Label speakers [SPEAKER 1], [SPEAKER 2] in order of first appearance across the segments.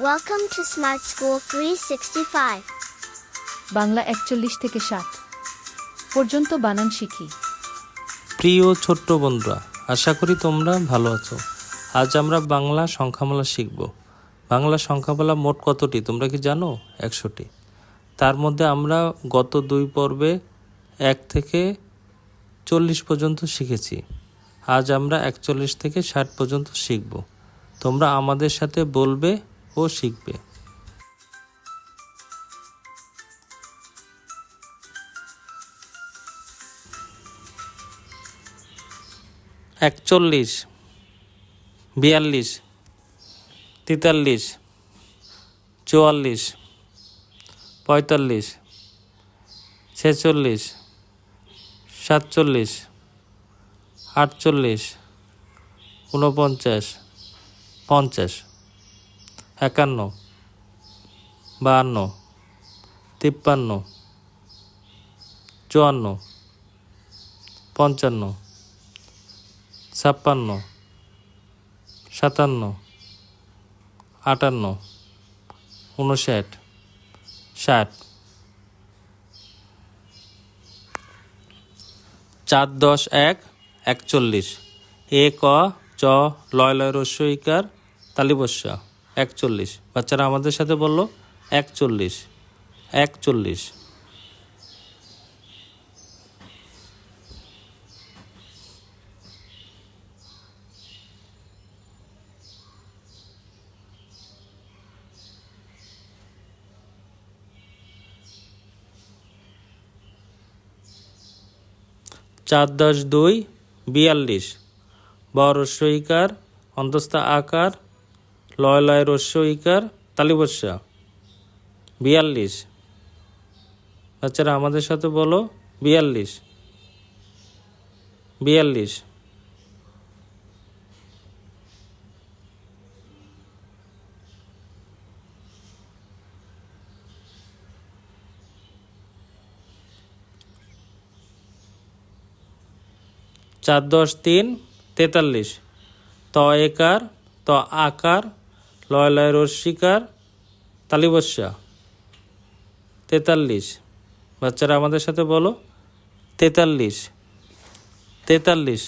[SPEAKER 1] Welcome to Smart School 365.
[SPEAKER 2] Bangla একচল্লিশ থেকে ষাট পর্যন্ত বানান শিখি।
[SPEAKER 3] প্রিয় ছোট্ট বন্ধুরা আশা করি তোমরা ভালো আছো। আজ আমরা বাংলা সংখ্যামালা শিখব। বাংলা সংখ্যামালা মোট কতটি তোমরা কি জানো? একশোটি। তার মধ্যে আমরা গত দুই পর্বে এক থেকে চল্লিশ পর্যন্ত শিখেছি। আজ আমরা একচল্লিশ থেকে ষাট পর্যন্ত শিখব। তোমরা আমাদের সাথে বলবে ও শিখবে। একচল্লিশ বিয়াল্লিশ তেতাল্লিশ চুয়াল্লিশ পঁয়তাল্লিশ ছেচল্লিশ সাতচল্লিশ আটচল্লিশ ঊনপঞ্চাশ পঞ্চাশ। একান্ন, বাহান্ন, তিপ্পান্ন, চুয়ান্ন, পঞ্চান্ন, ছাপ্পান্ন, সাতান্ন, আটান্ন উনষাট ষাট। চার দশ এক, একচল্লিশ। এ ক, চ লয় লয় রস্যইকার তালিবস্যা একচল্লিশ। বাচ্চারা আমাদের সাথে বলল, একচল্লিশ একচল্লিশ। চার দশ দুই, বিয়াল্লিশ। ব রস্যইকার অন্তস্থ আকার লয় লয় রস্যইকার তালিবস্যা। বিয়াল্লিশ। বাচ্চারা আমাদের সাথে বলো, বিয়াল্লিশ। বিয়াল্লিশ। চার দশ তিন তেতাল্লিশ। ত একার, ত আকার লয় লয় রস্যিকার তালিবস্যা। তেতাল্লিশ। বাচ্চারা আমাদের সাথে বলো। তেতাল্লিশ। তেতাল্লিশ।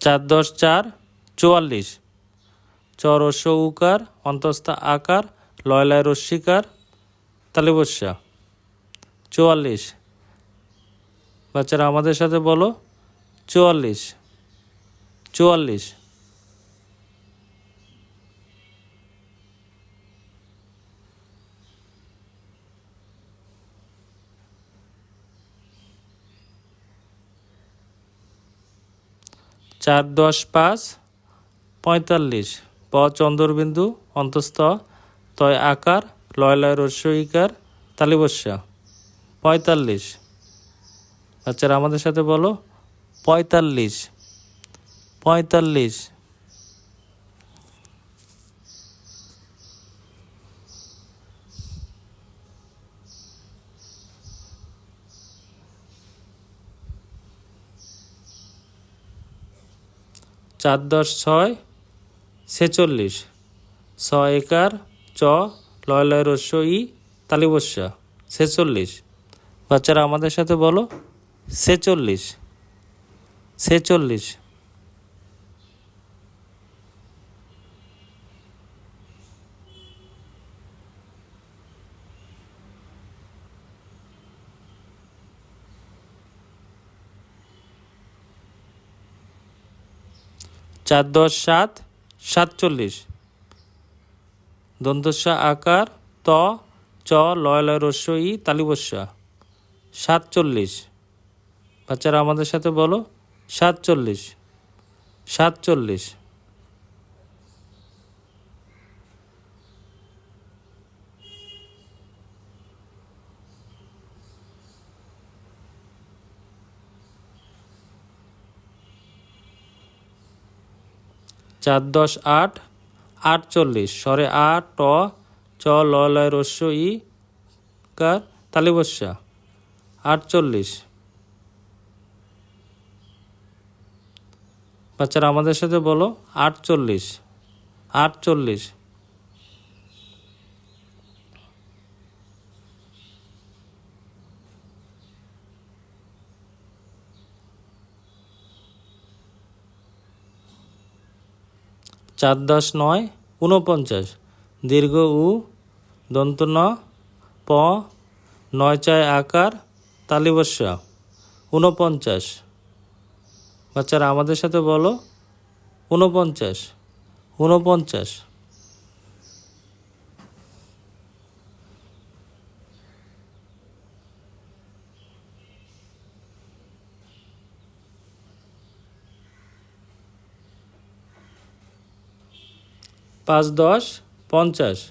[SPEAKER 3] চার দশ চার, চুয়াল্লিশ। চর ও উকার অন্তস্থ আকার লয় লয় রস্যিকার তালিবস্যা। চুয়াল্লিশ। বাচ্চারা আমাদের সাথে বলো। চুয়াল্লিশ। চুয়াল্লিশ। চার দশ পাঁচ, পঁয়তাল্লিশ। চন্দ্রবিন্দু, অন্তস্থ, তয় আকার, লয় লয় রস্যইকার তালিবস্যা। পঁয়তাল্লিশ। বাচ্চারা আমাদের সাথে বলো। পঁয়তাল্লিশ। পঁয়তাল্লিশ। চার দশ ছয়। ছেচল্লিশ। ছ একার, চ লয় লয় রস্য ই তালিবস্যা। ছেচল্লিশ। বাচ্চারা আমাদের সাথে বলো। ছেচল্লিশ। ছেচল্লিশ। চার দশ সাত সাতচল্লিশ। দন্তস্যা আকার ত, চ লয় লয় রস্য, ই তালিবস্যা সাতচল্লিশ। বাচ্চারা আমাদের সাথে বলো। সাতচল্লিশ। সাতচল্লিশ। চার দশ আট আটচল্লিশ স্বরে আ, ট, চ, ল লয় রস্য ই কার তালিবস্যা। আটচল্লিশ বাচ্চারা আমাদের সাথে বলো আটচল্লিশ আটচল্লিশ চার দশ নয়, ঊনপঞ্চাশ। দীর্ঘ উ, দন্ত ন, প নয় চায় আকার, তালিবস্যা, ঊনপঞ্চাশ। বাচ্চারা আমাদের সাথে বলো, ঊনপঞ্চাশ ঊনপঞ্চাশ। পাঁচ দশ, পঞ্চাশ।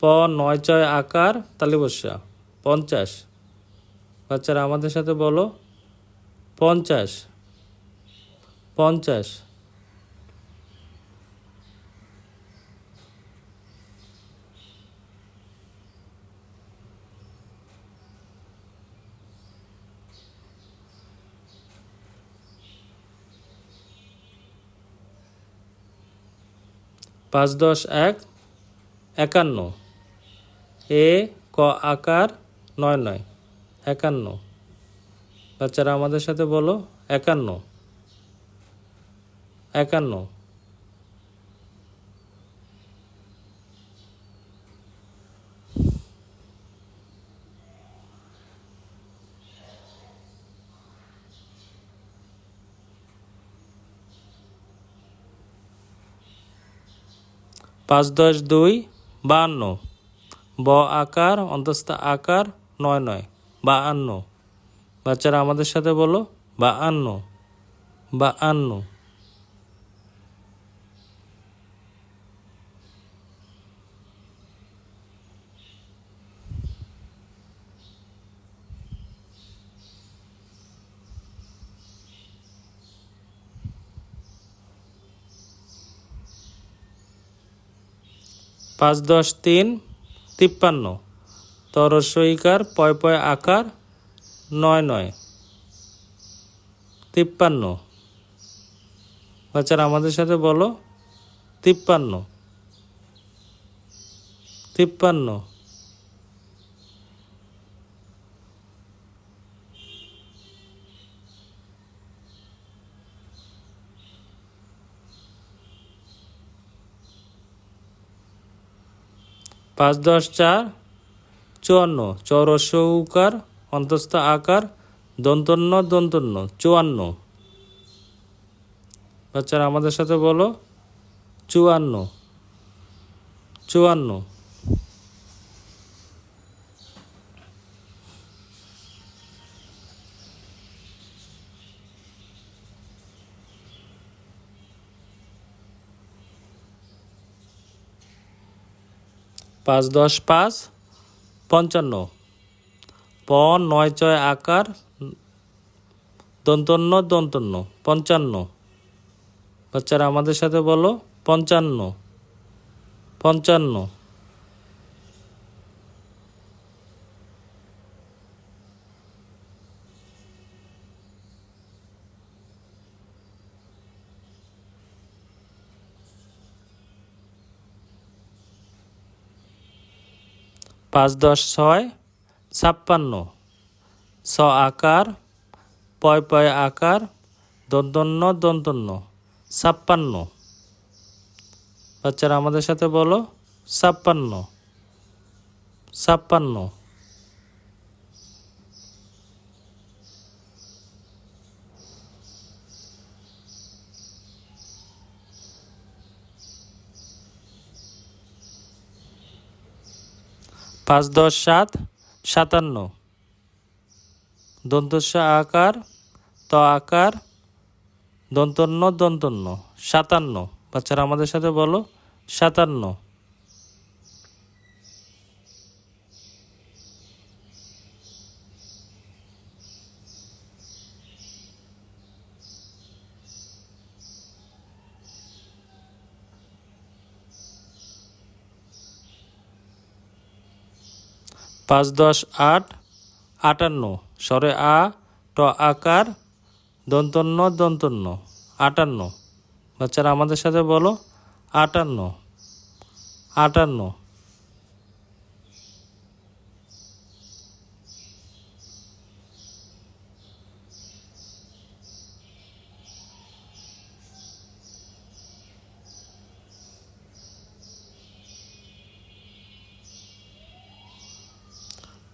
[SPEAKER 3] প, নয় ছয় আকার তালিবস্যা পঞ্চাশ। বাচ্চারা আমাদের সাথে বলো। পঞ্চাশ। পঞ্চাশ। পাঁচ দশ এক, একান্ন। এ, ক আকার, নয় নয়, একান্ন। বাচ্চারা আমাদের সাথে বলো, একান্ন। একান্ন। পাঁচ দশ দুই বাহান্ন। ব আকার, অন্তস্থ আকার নয় নয়, বাহান্ন। বাচ্চারা আমাদের সাথে বলো, বাহান্ন বাহান্ন। পাঁচ দশ তিন, তিপ্পান্ন। তরস্বইকার পয় পয় আকার, নয় নয়। তিপ্পান্ন। বাচ্চারা আমাদের সাথে বলো। তিপ্পান্ন। তিপ্পান্ন। পাঁচ দশ চার, চুয়ান্ন। চৌরস্য উকার অন্তস্থ আকার, দন্তন্য দন্তন্য, চুয়ান্ন। বাচ্চারা আমাদের সাথে বলো, চুয়ান্ন। চুয়ান্ন। পাঁচ দশ পাঁচ, পঞ্চান্ন। প নয় ছয়, আকার, দন্তন্য দন্তন্য, পঞ্চান্ন। বাচ্চারা আমাদের সাথে বলো, পঞ্চান্ন পঞ্চান্ন। পাঁচ দশ ছয়, ছাপ্পান্ন। ছ আকার, পয় পয় আকার, দন্তন্য দন্তন্য, ছাপ্পান্ন। বাচ্চারা আমাদের সাথে বলো, ছাপ্পান্ন। ছাপ্পান্ন। পাঁচ দশ সাত, সাতান্ন। দন্তস্ব আকার, ত আকার, দন্তন্য দন্তন্য। সাতান্ন। বাচ্চারা আমাদের সাথে বলো, সাতান্ন। পাঁচ দশ আট, আটান্ন। স্বরে আ, ট আকার, দন্তন্য দন্তন্ন আটান্ন। বাচ্চারা আমাদের সাথে বলো, আটান্ন আটান্ন।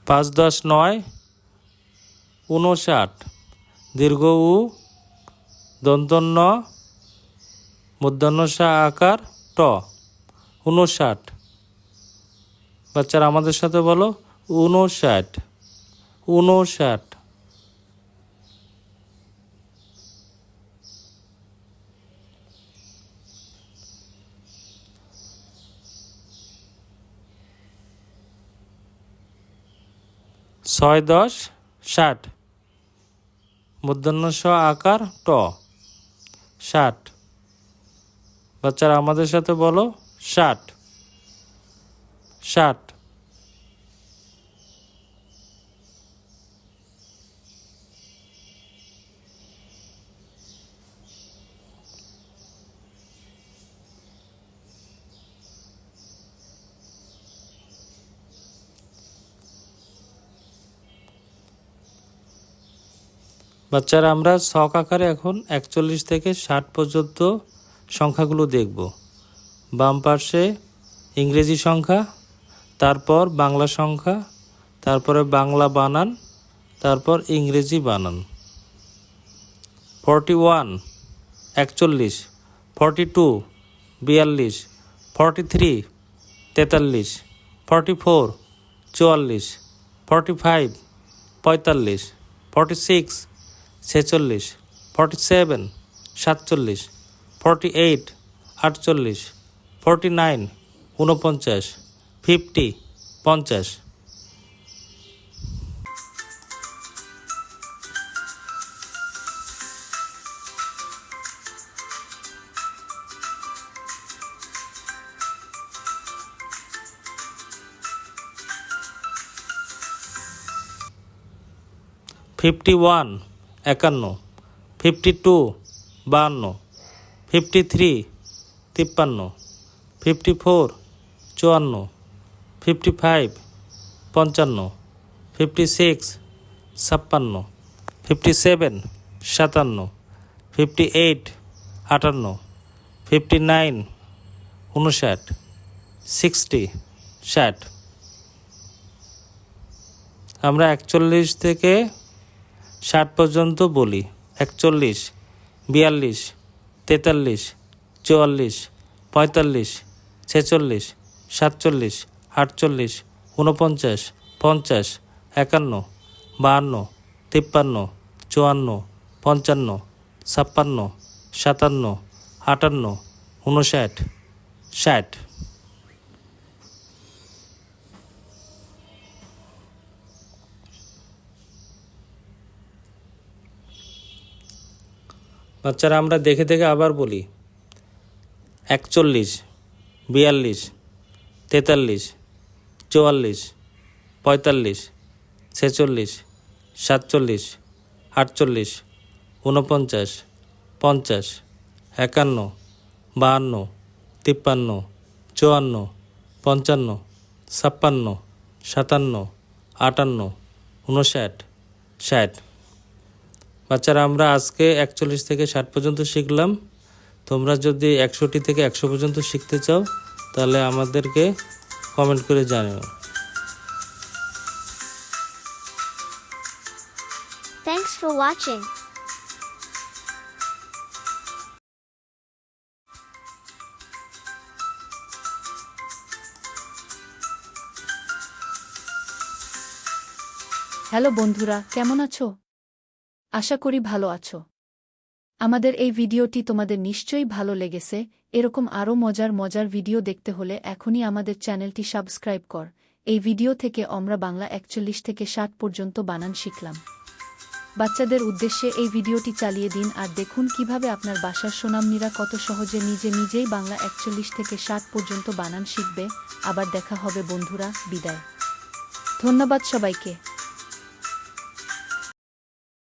[SPEAKER 3] পাঁচ দশ নয় উনষাট দীর্ঘ উ, দন্তন্য, মধ্যাহ্ন সা আকার, ট। উনষাট বাচ্চারা আমাদের সাথে বলো উনষাট উনষাট ছয় দশ ষাট। মধ্যাহ্ন আকার ট। ষাট। বাচ্চারা আমাদের সাথে বলো ষাট। ষাট। বাচ্চারা আমরা ছক আকারে এখন একচল্লিশ থেকে ষাট পর্যন্ত সংখ্যাগুলো দেখব। বাম পাশে ইংরেজি সংখ্যা, তারপর বাংলা সংখ্যা, তারপরে বাংলা বানান, তারপর ইংরেজি বানান। ফর্টি ওয়ান, একচল্লিশ। ফর্টি টু, বিয়াল্লিশ। ফর্টি থ্রি, তেতাল্লিশ। ফর্টি ফোর, চুয়াল্লিশ। ফর্টি ফাইভ, পঁয়তাল্লিশ। ফর্টি সিক্স ছেচল্লিশ ফর্টি সেভেন সাতচল্লিশ ফর্টি এইট আটচল্লিশ ফর্টি নাইন ঊনপঞ্চাশ ফিফটি পঞ্চাশ। ফিফটি ওয়ান একান্ন ফিফটি টু বাহান্ন ফিফটি থ্রি তিপ্পান্ন ফিফটি ফোর চুয়ান্ন ফিফটি ফাইভ পঞ্চান্ন ফিফটি সিক্স ছাপ্পান্ন ফিফটি সেভেন সাতান্ন ফিফটি এইট আটান্ন ফিফটি নাইন উনষাট সিক্সটি ষাট। আমরা একচল্লিশ থেকে ষাট পর্যন্ত বলি, একচল্লিশ, বিয়াল্লিশ, তেতাল্লিশ, চুয়াল্লিশ, পঁয়তাল্লিশ, ছেচল্লিশ, সাতচল্লিশ, আটচল্লিশ, ঊনপঞ্চাশ, পঞ্চাশ, একান্ন, বাহান্ন, তিপ্পান্ন, চুয়ান্ন, পঞ্চান্ন, ছাপ্পান্ন, সাতান্ন, আটান্ন উনষাট ষাট। বাচ্চারা আমরা দেখে দেখে আবার বলি, একচল্লিশ, বিয়াল্লিশ, তেতাল্লিশ, চুয়াল্লিশ, পঁয়তাল্লিশ, ছেচল্লিশ, সাতচল্লিশ, আটচল্লিশ, ঊনপঞ্চাশ, পঞ্চাশ, একান্ন, বাহান্ন, তিপ্পান্ন, চুয়ান্ন, পঞ্চান্ন, ছাপ্পান্ন, সাতান্ন, আটান্ন উনষাট ষাট। বাচ্চারা আমরা আজকে একচল্লিশ থেকে ষাট পর্যন্ত শিখলাম। তোমরা যদি একশোটি থেকে একশো পর্যন্ত শিখতে চাও তাহলে আমাদেরকে কমেন্ট করে জানিও।
[SPEAKER 1] Thanks for watching.
[SPEAKER 2] হ্যালো বন্ধুরা কেমন আছো? আশা করি ভালো আছো। আমাদের এই ভিডিওটি তোমাদের নিশ্চয়ই ভালো লেগেছে, এরকম আরও মজার মজার ভিডিও দেখতে হলে এখনই আমাদের চ্যানেলটি সাবস্ক্রাইব কর। এই ভিডিও থেকে আমরা বাংলা একচল্লিশ থেকে ষাট পর্যন্ত বানান শিখলাম। বাচ্চাদের উদ্দেশ্যে এই ভিডিওটি চালিয়ে দিন আর দেখুন কীভাবে আপনার বাসার সোনামনিরা কত সহজে নিজে নিজেই বাংলা একচল্লিশ থেকে ষাট পর্যন্ত বানান শিখবে। আবার দেখা হবে বন্ধুরা, বিদায়। ধন্যবাদ সবাইকে।